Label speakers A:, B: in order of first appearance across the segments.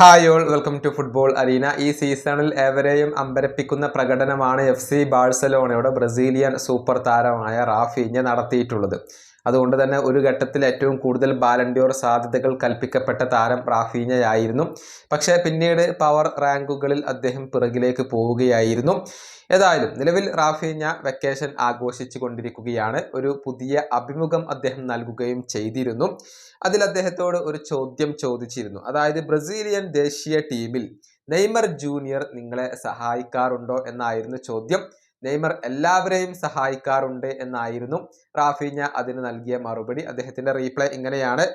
A: Hi all welcome to football arena ഈ സീസണിൽ ഏവരെയും അമ്പരപ്പിക്കുന്ന പ്രകടനമാണ് എഫ് സി ബാഴ്സലോണയുടെ ബ്രസീലിയൻ സൂപ്പർ താരമായ റാഫീഞ്ഞ നടത്തിയിട്ടുള്ളത്. അതുകൊണ്ട് തന്നെ ഒരു ഘട്ടത്തിൽ ഏറ്റവും കൂടുതൽ ബാലൻഡിയോർ സാധ്യതകൾ കൽപ്പിക്കപ്പെട്ട താരം റാഫീനയായിരുന്നു. പക്ഷേ പിന്നീട് പവർ റാങ്കുകളിൽ അദ്ദേഹം പിറകിലേക്ക് പോവുകയായിരുന്നു. ഏതായാലും നിലവിൽ റാഫീഞ്ഞ വെക്കേഷൻ ആഘോഷിച്ചു കൊണ്ടിരിക്കുകയാണ് ഒരു പുതിയ അഭിമുഖം അദ്ദേഹം നൽകുകയും ചെയ്തിരുന്നു. അതിൽ അദ്ദേഹത്തോട് ഒരു ചോദ്യം ചോദിച്ചിരുന്നു. അതായത് ബ്രസീലിയൻ ദേശീയ ടീമിൽ നെയ്മർ ജൂനിയർ നിങ്ങളെ സഹായിക്കാറുണ്ടോ എന്നായിരുന്നു ചോദ്യം. നെയ്മർ എല്ലാവരെയും സഹായിക്കാറുണ്ട് എന്നായിരുന്നു റാഫീഞ്ഞ അതിന് നൽകിയ മറുപടി. അദ്ദേഹത്തിന്റെ റീപ്ലൈ ഇങ്ങനെയാണ്.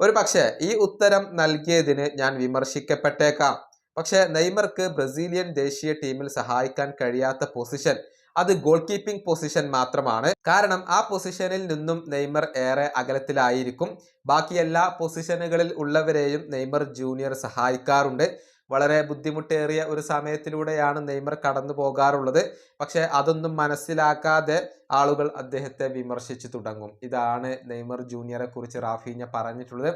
A: ഒരു പക്ഷേ ഈ ഉത്തരം നൽകിയതിന് ഞാൻ വിമർശിക്കപ്പെട്ടേക്കാം. പക്ഷേ നെയ്മർക്ക് ബ്രസീലിയൻ ദേശീയ ടീമിൽ സഹായിക്കാൻ കഴിയാത്ത പൊസിഷൻ അത് ഗോൾ കീപ്പിംഗ് പൊസിഷൻ മാത്രമാണ്. കാരണം ആ പൊസിഷനിൽ നിന്നും നെയ്മർ ഏറെ അകലത്തിലായിരിക്കും. ബാക്കി എല്ലാ പൊസിഷനുകളിൽ ഉള്ളവരെയും നെയ്മർ ജൂനിയർ സഹായിക്കാറുണ്ട്. വളരെ ബുദ്ധിമുട്ടേറിയ ഒരു സമയത്തിലൂടെയാണ് നെയ്മർ കടന്നു പോകാറുള്ളത്. പക്ഷെ അതൊന്നും മനസ്സിലാക്കാതെ ആളുകൾ അദ്ദേഹത്തെ വിമർശിച്ചു തുടങ്ങും. ഇതാണ് നെയ്മർ ജൂനിയറെ കുറിച്ച് റാഫീഞ്ഞ പറഞ്ഞിട്ടുള്ളത്.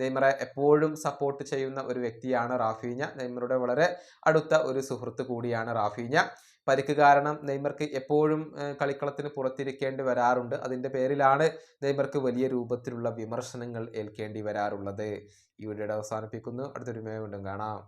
A: നെയ്മറെ എപ്പോഴും സപ്പോർട്ട് ചെയ്യുന്ന ഒരു വ്യക്തിയാണ് റാഫീഞ്ഞ. നെയ്മറുടെ വളരെ അടുത്ത ഒരു സുഹൃത്ത് കൂടിയാണ് റാഫീഞ്ഞ. പരിക്ക് കാരണം നെയ്മർക്ക് എപ്പോഴും കളിക്കളത്തിന് പുറത്തിരിക്കേണ്ടി വരാറുണ്ട്. അതിന്റെ പേരിലാണ് നെയ്മർക്ക് വലിയ രൂപത്തിലുള്ള വിമർശനങ്ങൾ ഏൽക്കേണ്ടി വരാറുള്ളത്. ഈ വീഡിയോയുടെ അവസാനിപ്പിക്കുന്നു. അടുത്തൊരു വീണ്ടും കാണാം.